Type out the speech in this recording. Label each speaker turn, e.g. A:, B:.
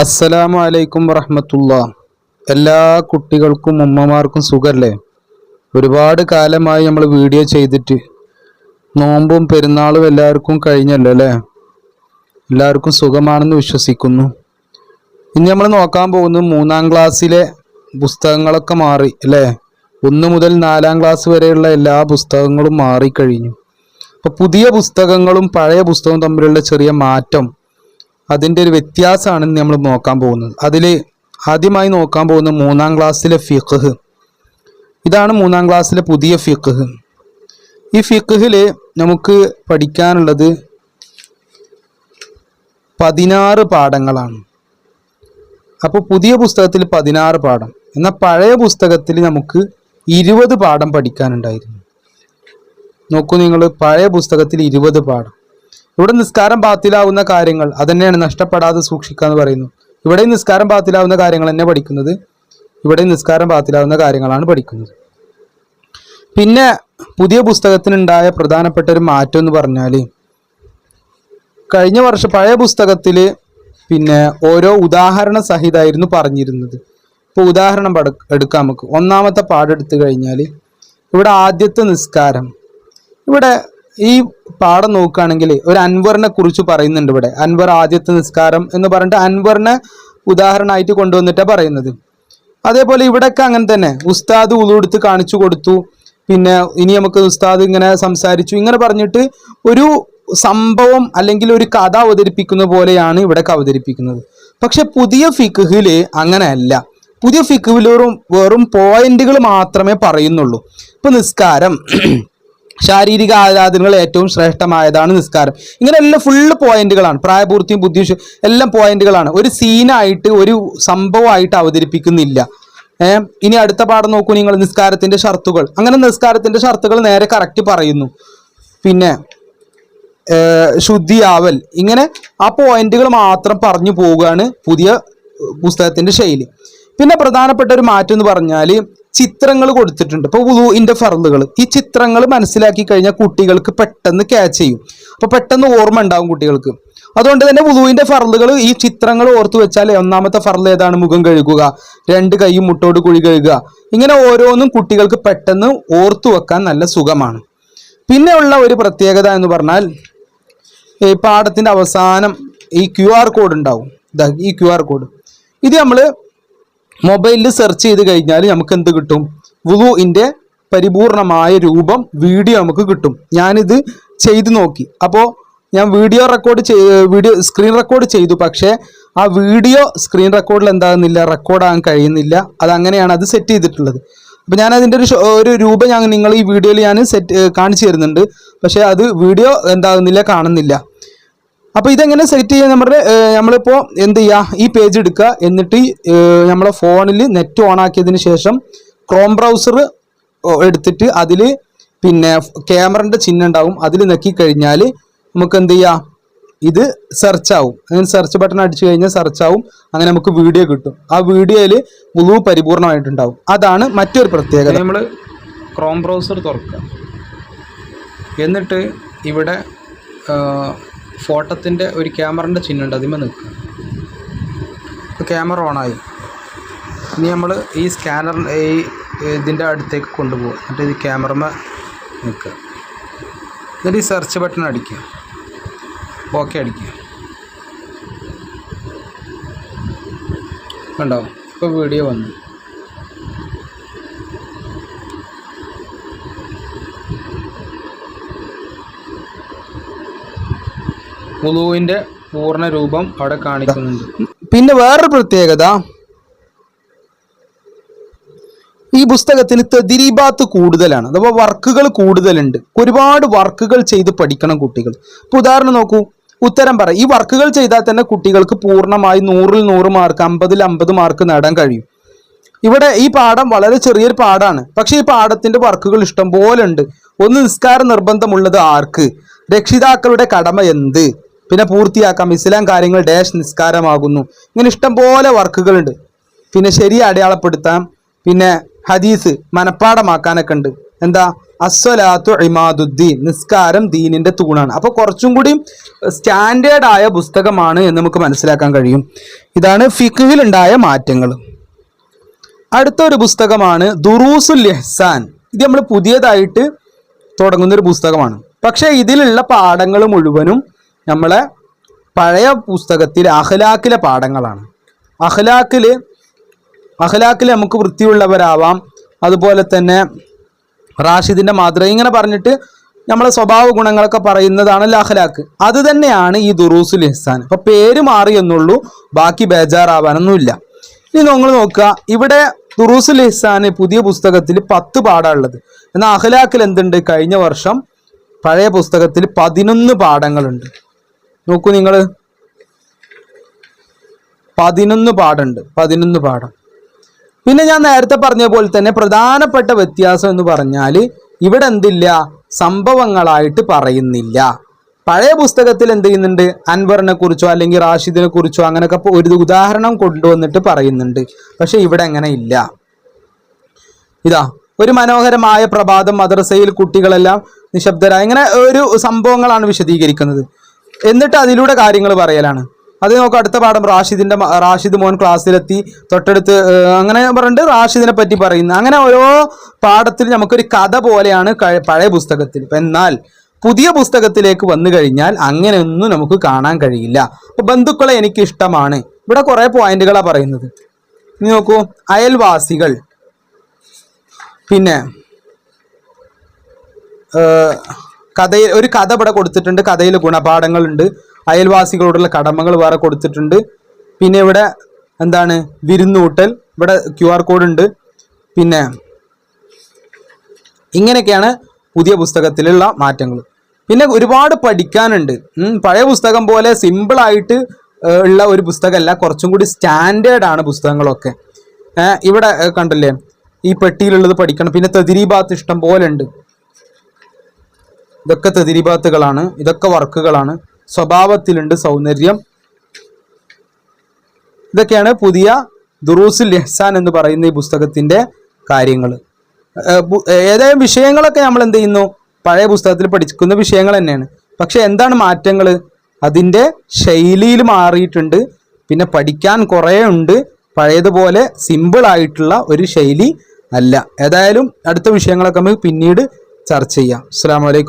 A: അസ്സലാമു അലൈക്കും വറഹമത്തുള്ള. എല്ലാ കുട്ടികൾക്കും ഉമ്മമാർക്കും സുഖല്ലേ? ഒരുപാട് കാലമായി നമ്മൾ വീഡിയോ ചെയ്തിട്ട് നോമ്പും പെരുന്നാളും എല്ലാവർക്കും കഴിഞ്ഞല്ലോ അല്ലേ? എല്ലാവർക്കും സുഖമാണെന്ന് വിശ്വസിക്കുന്നു. ഇനി നമ്മൾ നോക്കാൻ പോകുന്നത് മൂന്നാം ക്ലാസ്സിലെ പുസ്തകങ്ങളൊക്കെ മാറി അല്ലേ? ഒന്ന് മുതൽ നാലാം ക്ലാസ് വരെയുള്ള എല്ലാ പുസ്തകങ്ങളും മാറിക്കഴിഞ്ഞു. അപ്പോൾ പുതിയ പുസ്തകങ്ങളും പഴയ പുസ്തകവും തമ്മിലുള്ള ചെറിയ മാറ്റം അതിന്റെ ഒരു വ്യത്യാസമാണ് നമ്മൾ നോക്കാൻ പോകുന്നത്. അതിൽ ആദ്യമായി നോക്കാൻ പോകുന്ന മൂന്നാം ക്ലാസ്സിലെ ഫിഖ്. ഇതാണ് മൂന്നാം ക്ലാസ്സിലെ പുതിയ ഫിഖ്. ഈ ഫിഖിൽ നമുക്ക് പഠിക്കാനുള്ളത് പതിനാറ് പാഠങ്ങളാണ്. അപ്പോൾ പുതിയ പുസ്തകത്തിൽ പതിനാറ് പാഠം. എന്നാൽ പഴയ പുസ്തകത്തിൽ നമുക്ക് ഇരുപത് പാഠം പഠിക്കാനുണ്ടായിരുന്നു. നോക്കൂ നിങ്ങൾ പഴയ പുസ്തകത്തിൽ ഇരുപത് പാഠം. ഇവിടെ നിസ്കാരം ബാത്തിലാവുന്ന കാര്യങ്ങൾ അതന്നെയാണ് നഷ്ടപ്പെടാതെ സൂക്ഷിക്കുക എന്ന് പറയുന്നു. ഇവിടെ നിസ്കാരം ബാത്തിലാവുന്ന കാര്യങ്ങൾ തന്നെ പഠിക്കുന്നത്? ഇവിടെ നിസ്കാരം ബാത്തിലാവുന്ന കാര്യങ്ങളാണ് പഠിക്കുന്നത്. പിന്നെ പുതിയ പുസ്തകത്തിനുണ്ടായ പ്രധാനപ്പെട്ട ഒരു മാറ്റം എന്ന് പറഞ്ഞാൽ കഴിഞ്ഞ വർഷം പഴയ പുസ്തകത്തിൽ പിന്നെ ഓരോ ഉദാഹരണ സഹിതമായിരുന്നു പറഞ്ഞിരുന്നത്. ഇപ്പോൾ ഉദാഹരണം എടുക്കാം നമുക്ക്. ഒന്നാമത്തെ പാടെടുത്തു കഴിഞ്ഞാൽ ഇവിടെ ആദ്യത്തെ നിസ്കാരം. ഇവിടെ ഈ പാഠം നോക്കുകയാണെങ്കിൽ ഒരു അൻവറിനെ കുറിച്ച് പറയുന്നുണ്ട് ഇവിടെ. അൻവർ ആദ്യത്തെ നിസ്കാരം എന്ന് പറഞ്ഞിട്ട് അൻവറിനെ ഉദാഹരണമായിട്ട് കൊണ്ടുവന്നിട്ടാണ് പറയുന്നത്. അതേപോലെ ഇവിടെയൊക്കെ അങ്ങനെ തന്നെ. ഉസ്താദ് ഉളുടുത്ത് കാണിച്ചു കൊടുത്തു. പിന്നെ ഇനി നമുക്ക് ഉസ്താദ് ഇങ്ങനെ സംസാരിച്ചു. ഇങ്ങനെ പറഞ്ഞിട്ട് ഒരു സംഭവം അല്ലെങ്കിൽ ഒരു കഥ അവതരിപ്പിക്കുന്ന പോലെയാണ് ഇവിടെ അവതരിപ്പിക്കുന്നത്. പക്ഷെ പുതിയ ഫിഖിൽ അങ്ങനെയല്ല. പുതിയ ഫിഖിൽ വെറും പോയിന്റുകൾ മാത്രമേ പറയുന്നുള്ളൂ. ഇപ്പൊ നിസ്കാരം ശാരീരിക ആരാധനകൾ ഏറ്റവും ശ്രേഷ്ഠമായതാണ് നിസ്കാരം. ഇങ്ങനെ എല്ലാം ഫുള്ള് പോയിന്റുകളാണ് പ്രായപൂർത്തിയും ബുദ്ധിയും എല്ലാം പോയിന്റുകളാണ് ഒരു സീനായിട്ട് ഒരു സംഭവമായിട്ട് അവതരിപ്പിക്കുന്നില്ല. ഏഹ് ഇനി അടുത്ത പാഠം നോക്കൂ നിങ്ങൾ നിസ്കാരത്തിന്റെ ഷർത്തുകൾ. അങ്ങനെ നിസ്കാരത്തിന്റെ ഷർത്തുകൾ നേരെ കറക്റ്റ് പറയുന്നു. പിന്നെ ശുദ്ധിയാവൽ. ഇങ്ങനെ ആ പോയിന്റുകൾ മാത്രം പറഞ്ഞു പോവുകയാണ് പുതിയ പുസ്തകത്തിന്റെ ശൈലി. പിന്നെ പ്രധാനപ്പെട്ട ഒരു മാറ്റം എന്ന് പറഞ്ഞാൽ ചിത്രങ്ങൾ കൊടുത്തിട്ടുണ്ട്. ഇപ്പോൾ വുളുവിന്റെ ഫറലുകൾ ഈ ചിത്രങ്ങൾ മനസ്സിലാക്കി കഴിഞ്ഞാൽ കുട്ടികൾക്ക് പെട്ടെന്ന് ക്യാച്ച് ചെയ്യും. അപ്പോൾ പെട്ടെന്ന് ഓർമ്മ ഉണ്ടാവും കുട്ടികൾക്ക്. അതുകൊണ്ട് തന്നെ വുളുവിന്റെ ഫറലുകൾ ഈ ചിത്രങ്ങൾ ഓർത്തു വെച്ചാൽ ഒന്നാമത്തെ ഫറൽ ഏതാണ്? മുഖം കഴുകുക. രണ്ട് കൈയും മുട്ടോട് കുഴി കഴുകുക. ഇങ്ങനെ ഓരോന്നും കുട്ടികൾക്ക് പെട്ടെന്ന് ഓർത്തു വെക്കാൻ നല്ല സുഖമാണ്. പിന്നെ ഉള്ള ഒരു പ്രത്യേകത എന്ന് പറഞ്ഞാൽ ഈ പാഠത്തിന്റെ അവസാനം ഈ ക്യു ആർ കോഡ് ഉണ്ടാവും. ഈ ക്യു ആർ കോഡ്. ഇത് നമ്മൾ മൊബൈലിൽ സെർച്ച് ചെയ്ത് കഴിഞ്ഞാൽ നമുക്ക് എന്ത് കിട്ടും? വുളുവിന്റെ പരിപൂർണമായ രൂപം വീഡിയോ നമുക്ക് കിട്ടും. ഞാനിത് ചെയ്തു നോക്കി. അപ്പോൾ ഞാൻ video record video screen record ചെയ്തു. പക്ഷേ ആ വീഡിയോ സ്ക്രീൻ റെക്കോർഡിൽ എന്താകുന്നില്ല റെക്കോർഡാകാൻ കഴിയുന്നില്ല. അത് അങ്ങനെയാണ് അത് സെറ്റ് ചെയ്തിട്ടുള്ളത്. അപ്പോൾ ഞാൻ അതിന്റെ ഒരു ഒരു രൂപം ഞാൻ നിങ്ങൾ ഈ വീഡിയോയിൽ ഞാൻ സെറ്റ് കാണിച്ചു തരുന്നുണ്ട്. പക്ഷേ അത് വീഡിയോ എന്താകുന്നില്ല കാണുന്നില്ല. അപ്പോൾ ഇതെങ്ങനെ സെറ്റ് ചെയ്യാൻ നമ്മുടെ നമ്മളിപ്പോൾ എന്ത് ചെയ്യുക ഈ പേജ് എടുക്കുക. എന്നിട്ട് നമ്മളെ ഫോണിൽ നെറ്റ് ഓൺ ആക്കിയതിന് ശേഷം ക്രോം ബ്രൗസർ എടുത്തിട്ട് അതിൽ പിന്നെ ക്യാമറന്റെ ചിഹ്നം ഉണ്ടാവും. അതിൽ കഴിഞ്ഞാൽ നമുക്ക് എന്ത് ചെയ്യാം ഇത് സെർച്ച് ആവും. അങ്ങനെ സെർച്ച് ബട്ടൺ അടിച്ചു കഴിഞ്ഞാൽ സെർച്ച് ആവും. അങ്ങനെ നമുക്ക് വീഡിയോ കിട്ടും. ആ വീഡിയോയിൽ മുഴു പരിപൂർണമായിട്ടുണ്ടാവും. അതാണ് മറ്റൊരു പ്രത്യേകത. നമ്മൾ ക്രോം ബ്രൗസർ തുറക്കുക. എന്നിട്ട് ഇവിടെ ഫോട്ടത്തിന്റെ ഒരു ക്യാമറന്റെ ചിഹ്നമുണ്ട് അതിമേ നിൽക്കുക. ഇപ്പോൾ ക്യാമറ ഓണായി. ഇനി നമ്മൾ ഈ സ്കാനർ ഈ ഇതിന്റെ അടുത്തേക്ക് കൊണ്ടുപോകും. എന്നിട്ട് ഈ ക്യാമറമ നിൽക്കുക. എന്നിട്ട് ഈ സെർച്ച് ബട്ടൺ അടിക്കുക. ഓക്കെ അടിക്കുക. ഉണ്ടാവും ഇപ്പോൾ വീഡിയോ വന്നു. മുളുവിന്റെ പൂർണ രൂപം അവിടെ കാണിക്കുന്നുണ്ട്. പിന്നെ വേറൊരു പ്രത്യേകത. ഈ പുസ്തകത്തിന് തെതിരിബാത്ത് കൂടുതലാണ്. അഥവാ വർക്കുകൾ കൂടുതലുണ്ട്. ഒരുപാട് വർക്കുകൾ ചെയ്ത് പഠിക്കണം കുട്ടികൾ. ഇപ്പൊ ഉദാഹരണം നോക്കൂ. ഉത്തരം പറ. ഈ വർക്കുകൾ ചെയ്താൽ തന്നെ കുട്ടികൾക്ക് പൂർണമായി നൂറിൽ നൂറ് മാർക്ക് അമ്പതിൽ അമ്പത് മാർക്ക് നേടാൻ കഴിയും. ഇവിടെ ഈ പാഠം വളരെ ചെറിയൊരു പാഠമാണ്. പക്ഷേ ഈ പാഠത്തിന്റെ വർക്കുകൾ ഇഷ്ടം പോലെ ഉണ്ട് ഒന്ന് നിസ്കാര നിർബന്ധമുള്ളത് ആർക്ക്? രക്ഷിതാക്കളുടെ കടമ എന്ത്? പിന്നെ പൂർത്തിയാക്കാം. ഇസ്ലാം കാര്യങ്ങൾ ഡാഷ് നിസ്കാരമാകുന്നു. ഇങ്ങനെ ഇഷ്ടം പോലെ വർക്കുകളുണ്ട്. പിന്നെ ശരി അടയാളപ്പെടുത്താം. പിന്നെ ഹദീസ് മനഃപ്പാടമാക്കാനൊക്കെ ഉണ്ട്. എന്താ? അസ്വലാത്തു ഇമാദുദ്ദീൻ. നിസ്കാരം ദീനിന്റെ തൂണാണ്. അപ്പോൾ കുറച്ചും കൂടി സ്റ്റാൻഡേർഡ് ആയ പുസ്തകമാണ് എന്ന് നമുക്ക് മനസ്സിലാക്കാൻ കഴിയും. ഇതാണ് ഫിഖിലുണ്ടായ മാറ്റങ്ങൾ അടുത്തൊരു പുസ്തകമാണ് ദുറൂസുൽ ഇഹ്സാൻ. ഇത് നമ്മൾ പുതിയതായിട്ട് തുടങ്ങുന്ന ഒരു പുസ്തകമാണ്. പക്ഷേ ഇതിലുള്ള പാഠങ്ങൾ മുഴുവനും നമ്മളെ പഴയ പുസ്തകത്തിൽ അഹ്ലാക്കിലെ പാഠങ്ങളാണ്. അഹ്ലാക്കിൽ അഹ്ലാക്കിൽ നമുക്ക് വൃത്തിയുള്ളവരാവാം. അതുപോലെ തന്നെ റാഷിദിന്റെ മാതൃക. ഇങ്ങനെ പറഞ്ഞിട്ട് നമ്മളെ സ്വഭാവ ഗുണങ്ങളൊക്കെ പറയുന്നതാണ് ലഹലാക്ക് അത് തന്നെയാണ് ഈ ദുറൂസുൽ ഇഹ്സാൻ. അപ്പൊ പേര് മാറി എന്നുള്ളൂ ബാക്കി ബേജാറാവാനൊന്നുമില്ല. ഇനി നിങ്ങൾ നോക്കുക ഇവിടെ ദുറൂസുൽ ഇഹ്സാൻ പുതിയ പുസ്തകത്തിൽ പത്ത് പാഠമുള്ളത് എന്നാൽ അഹ്ലാക്കിൽ എന്തുണ്ട്? കഴിഞ്ഞ വർഷം പഴയ പുസ്തകത്തിൽ പതിനൊന്ന് പാഠങ്ങളുണ്ട്. നോക്കൂ നിങ്ങൾ പതിനൊന്ന് പാടുണ്ട് പതിനൊന്ന് പാഠം പിന്നെ ഞാൻ നേരത്തെ പറഞ്ഞ പോലെ തന്നെ പ്രധാനപ്പെട്ട വ്യത്യാസം എന്ന് പറഞ്ഞാൽ ഇവിടെ എന്തില്ല സംഭവങ്ങളായിട്ട് പറയുന്നില്ല. പഴയ പുസ്തകത്തിൽ എന്ത് ചെയ്യുന്നുണ്ട്? അൻവറിനെ കുറിച്ചോ അല്ലെങ്കിൽ റാഷിദിനെ കുറിച്ചോ അങ്ങനെയൊക്കെ ഒരു ഉദാഹരണം കൊണ്ടുവന്നിട്ട് പറയുന്നുണ്ട്. പക്ഷെ ഇവിടെ അങ്ങനെ ഇല്ല. ഇതാ ഒരു മനോഹരമായ പ്രഭാതം മദ്രസയിൽ കുട്ടികളെല്ലാം നിശബ്ദരായ ഇങ്ങനെ ഒരു സംഭവങ്ങളാണ് വിശദീകരിക്കുന്നത്. എന്നിട്ട് അതിലൂടെ കാര്യങ്ങൾ പറയലാണ്. അത് നമുക്ക് അടുത്ത പാഠം റാഷിദിന്റെ റാഷിദ് മോൻ ക്ലാസ്സിലെത്തി തൊട്ടടുത്ത് അങ്ങനെ പറഞ്ഞിട്ട് റാഷിദിനെ പറ്റി പറയുന്നു. അങ്ങനെ ഓരോ പാഠത്തിൽ നമുക്കൊരു കഥ പോലെയാണ് പഴയ പുസ്തകത്തിൽ. എന്നാൽ പുതിയ പുസ്തകത്തിലേക്ക് വന്നു കഴിഞ്ഞാൽ അങ്ങനെയൊന്നും നമുക്ക് കാണാൻ കഴിയില്ല. അപ്പോൾ ബന്ധുക്കളെ എനിക്ക് ഇഷ്ടമാണ് ഇവിടെ കുറെ പോയിന്റുകളാണ് പറയുന്നത്. ഇനി നോക്കൂ അയൽവാസികൾ. പിന്നെ കഥയിൽ ഒരു കഥ ഇവിടെ കൊടുത്തിട്ടുണ്ട്. കഥയിൽ ഗുണപാഠങ്ങളുണ്ട്. അയൽവാസികളോടുള്ള കടമകൾ വേറെ കൊടുത്തിട്ടുണ്ട്. പിന്നെ ഇവിടെ എന്താണ്? വിരുന്നൂട്ടൽ. ഇവിടെ ക്യു ആർ കോഡ് ഉണ്ട്. പിന്നെ ഇങ്ങനെയൊക്കെയാണ് പുതിയ പുസ്തകത്തിലുള്ള മാറ്റങ്ങൾ. പിന്നെ ഒരുപാട് പഠിക്കാനുണ്ട്. പഴയ പുസ്തകം പോലെ സിമ്പിളായിട്ട് ഉള്ള ഒരു പുസ്തകമല്ല. കുറച്ചും കൂടി സ്റ്റാൻഡേർഡാണ് പുസ്തകങ്ങളൊക്കെ. ഇവിടെ കണ്ടില്ലേ? ഈ പെട്ടിയിലുള്ളത് പഠിക്കണം. പിന്നെ തതിരീഭാത്ത് ഇഷ്ടം പോലെ ഉണ്ട്. ഇതൊക്കെ തെതിരിബാത്തുകളാണ് ഇതൊക്കെ വർക്കുകളാണ്. സ്വഭാവത്തിലുണ്ട് സൗന്ദര്യം. ഇതൊക്കെയാണ് പുതിയ ദുറൂസുൽ എഹ്സാൻ എന്ന് പറയുന്ന ഈ പുസ്തകത്തിന്റെ കാര്യങ്ങൾ. ഏതായാലും വിഷയങ്ങളൊക്കെ നമ്മൾ എന്ത് ചെയ്യുന്നു? പഴയ പുസ്തകത്തിൽ പഠിക്കുന്ന വിഷയങ്ങൾ തന്നെയാണ്. പക്ഷേ എന്താണ് മാറ്റങ്ങൾ? അതിന്റെ ശൈലിയിൽ മാറിയിട്ടുണ്ട്. പിന്നെ പഠിക്കാൻ കുറേ ഉണ്ട്. പഴയതുപോലെ സിമ്പിളായിട്ടുള്ള ഒരു ശൈലി അല്ല. ഏതായാലും അടുത്ത വിഷയങ്ങളൊക്കെ നമുക്ക് പിന്നീട് ചർച്ച ചെയ്യാം. അസ്സാം വലൈക്കും